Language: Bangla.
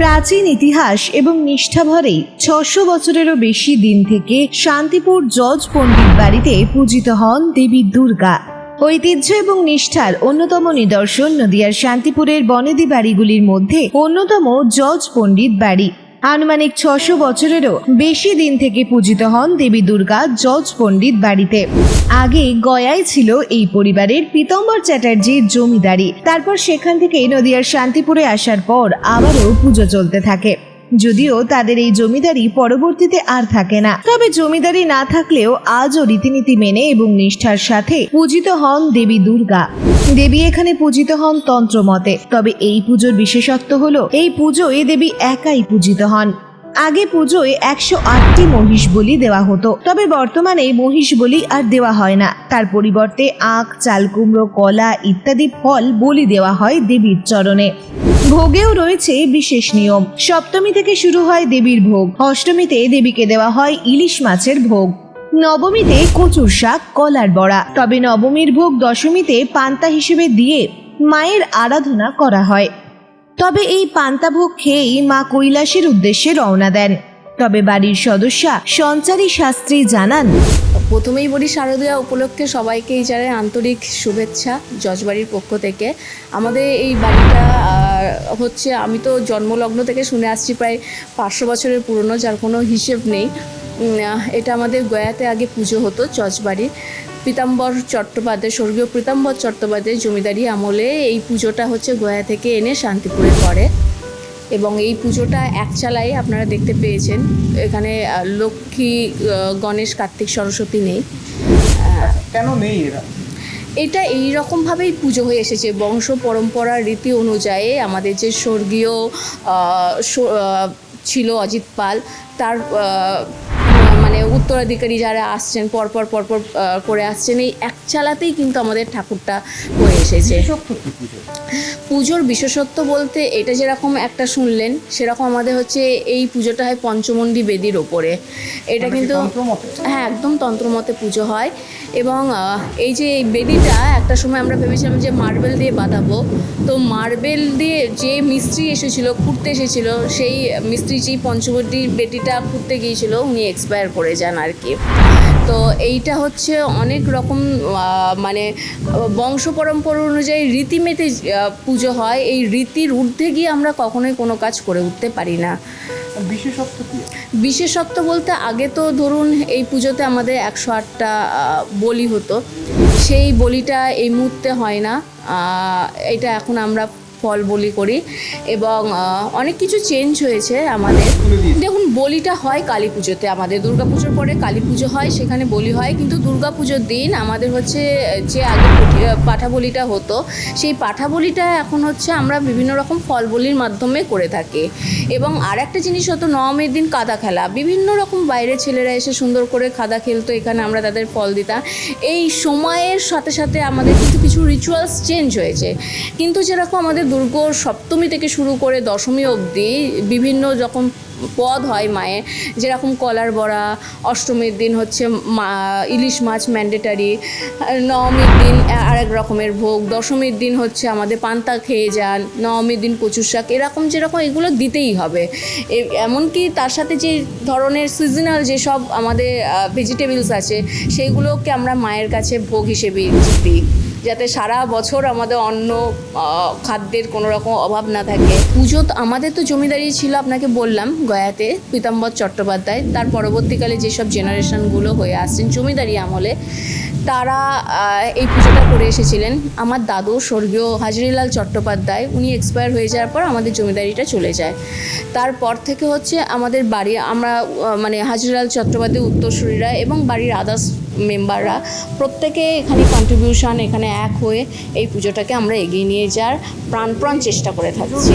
প্রাচীন ইতিহাস এবং নিষ্ঠাভরে ছশো বছরেরও বেশি দিন থেকে শান্তিপুর জজ পণ্ডিত বাড়িতে পূজিত হন দেবী দুর্গা। ঐতিহ্য এবং নিষ্ঠার অন্যতম নিদর্শন নদিয়ার শান্তিপুরের বনেদি বাড়িগুলির মধ্যে অন্যতম জজ পণ্ডিত বাড়ি। আনুমানিক ছশো বছরেরও বেশি দিন থেকে পূজিত হন দেবী দুর্গা জজ পণ্ডিত বাড়িতে। আগে গয়ায় ছিল এই পরিবারের পীতম্বর চ্যাটার্জির জমিদারি। তারপর সেখান থেকে নদিয়ার শান্তিপুরে আসার পর আবারও পুজো চলতে থাকে। যদিও তাদের এই জমিদারি পরবর্তীতে আর থাকে না। তবে জমিদারি না থাকলেও আজও রীতিনীতি মেনে এবং নিষ্ঠার সাথে পূজিত হন দেবী দুর্গা। দেবী এখানে পূজিত হন তন্ত্রমতে। তবে এই পুজোর বিশেষত্ব হলো, এই পুজোয় দেবী একাই পূজিত হন। আগে পুজোয় একশো আটটি মহিষ বলি দেওয়া হতো। তবে বর্তমানে মহিষ বলি আর দেওয়া হয় না। তার পরিবর্তে আখ, চাল কুমড়ো, কলা ইত্যাদি ফল বলি দেওয়া হয় দেবীর চরণে। ভোগেও রয়েছে বিশেষ নিয়ম। সপ্তমী থেকে শুরু হয় দেবীর ভোগ। অষ্টমীতে দেবীকে দেওয়া হয় ইলিশ মাছের ভোগ। নবমীতে কচুর শাক, কলার বড়া। তবে নবমীর ভোগ দশমীতে পান্তা হিসেবে দিয়ে মায়ের আরাধনা করা হয়। তবে এই পান্তা ভোগ খেয়েই মা কৈলাসের উদ্দেশ্যে রওনা দেন। তবে বাড়ির সদস্যা সঞ্চারী শাস্ত্রী জানান, প্রথমেই বলি শারদীয়া উপলক্ষে সবাইকে এই জায়গায় আন্তরিক শুভেচ্ছা যশবাড়ির পক্ষ থেকে। আমাদের এই বাড়িটা হচ্ছে আমি তো জন্মলগ্ন থেকে শুনে আসছি প্রায় পাঁচশো বছরের পুরনো, যার কোনো হিসেব নেই। এটা আমাদের গয়াতে আগে পুজো হতো যশবাড়ির পীতাম্বর চট্টোপাধ্যায় স্বর্গীয় পীতাম্বর চট্টোপাধ্যায়ের জমিদারি আমলে এই পুজোটা হচ্ছে গয়া থেকে এনে শান্তিপুরে করে এবং এই পুজোটা একচালাই আপনারা দেখতে পেয়েছেন এখানে লক্ষ্মী গণেশ কার্তিক সরস্বতী নেই। কেন নেই এরা? এটা এই রকমভাবেই পুজো হয়ে এসেছে। বংশ পরম্পরা রীতি অনুযায়ী আমাদের যে স্বর্গীয় ছিল অজিত পাল তার মানে উত্তরাধিকারী যারা আসছেন, পরপর পরপর করে আসছেন, এই এক চালাতেই কিন্তু আমাদের ঠাকুরটা হয়ে এসেছে। পুজোর বিশেষত্ব বলতে এটা যেরকম একটা শুনলেন সেরকম আমাদের হচ্ছে এই পুজোটা হয় পঞ্চমন্ডি বেদির ওপরে। এটা কিন্তু হ্যাঁ একদম তন্ত্রমতে পুজো হয় এবং এই যে এই বেদিটা একটা সময় আমরা ভেবেছিলাম যে মার্বেল দিয়ে বাঁধাবো। তো মার্বেল দিয়ে যে মিস্ত্রি এসেছিল খুঁড়তে এসেছিল সেই মিস্ত্রি যেই পঞ্চবটি বেদিটা খুঁড়তে গিয়েছিল উনি এক্সপায়ার করে যান আর কি। তো এইটা হচ্ছে অনেক রকম মানে বংশ পরম্পরা অনুযায়ী রীতিমেতে পুজো হয় এই রীতির ঊর্ধ্বে গিয়ে আমরা কখনোই কোনো কাজ করে উঠতে পারি না। বিশেষত্ব কি? বিশেষত্ব বলতে আগে তো ধরুন এই পুজোতে আমাদের একশো আটটা বলি হতো। সেই বলিটা এই মুহূর্তে হয় না। এটা এখন আমরা ফল বলি করি এবং অনেক কিছু চেঞ্জ হয়েছে আমাদের। দেখুন, বলিটা হয় কালী পুজোতে। আমাদের পুজোর পরে কালী পুজো হয়, সেখানে বলি হয়। কিন্তু পুজোর দিন আমাদের হচ্ছে, যে আগে পাঠা বলিটা হতো, সেই পাঠা বলিটা এখন হচ্ছে আমরা বিভিন্ন রকম ফল বলির মাধ্যমে করে থাকি। এবং আর একটা জিনিস হতো নবমীর দিন কাদা খেলা। বিভিন্ন রকম বাইরের ছেলেরা এসে সুন্দর করে খাদা খেলতো, এখানে আমরা তাদের ফল দিতাম। এই সময়ের সাথে সাথে আমাদের কিন্তু কিছু রিচুয়ালস চেঞ্জ হয়েছে। কিন্তু যেরকম আমাদের দুর্গ সপ্তমী থেকে শুরু করে দশমী অবধি বিভিন্ন যখন পদ হয় মায়ের, যেরকম কলার বড়া, অষ্টমীর দিন হচ্ছে মা- ইলিশ মাছ ম্যান্ডেটারি নবমীর দিন আরেক রকমের ভোগ, দশমীর দিন হচ্ছে আমাদের পান্তা খেয়ে যান, নবমীর দিন কচুর শাক, এরকম যেরকম এগুলো দিতেই হবে। এমনকি তার সাথে যে ধরনের সিজনাল যেসব আমাদের ভেজিটেবলস আছে সেইগুলোকে আমরা মায়ের কাছে ভোগ হিসেবে দিই। যাতে সারা বছর আমাদের অন্য খাদ্যের কোনো রকম অভাব না থাকে। পুজো তো আমাদের তো জমিদারি ছিল, আপনাকে বললাম গয়াতে, পীতাম্বর চট্টোপাধ্যায়। তার পরবর্তীকালে যেসব জেনারেশনগুলো হয়ে আসছেন জমিদারি আমলে, তারা এই পুজোটা করে এসেছিলেন। আমার দাদু স্বর্গীয় হাজরিলাল চট্টোপাধ্যায়, উনি এক্সপায়ার হয়ে যাওয়ার পর আমাদের জমিদারিটা চলে যায়। তারপর থেকে হচ্ছে আমাদের বাড়ি, আমরা মানে হাজরিলাল চট্টোপাধ্যায় উত্তরসূরিরা এবং বাড়ির আদার্স মেম্বাররা। প্রত্যেকে এখানে কন্ট্রিবিউশন এখানে এক হয়ে এই পুজোটাকে আমরা এগিয়ে নিয়ে যাওয়ার প্রাণপ্রাণ চেষ্টা করে থাকছি।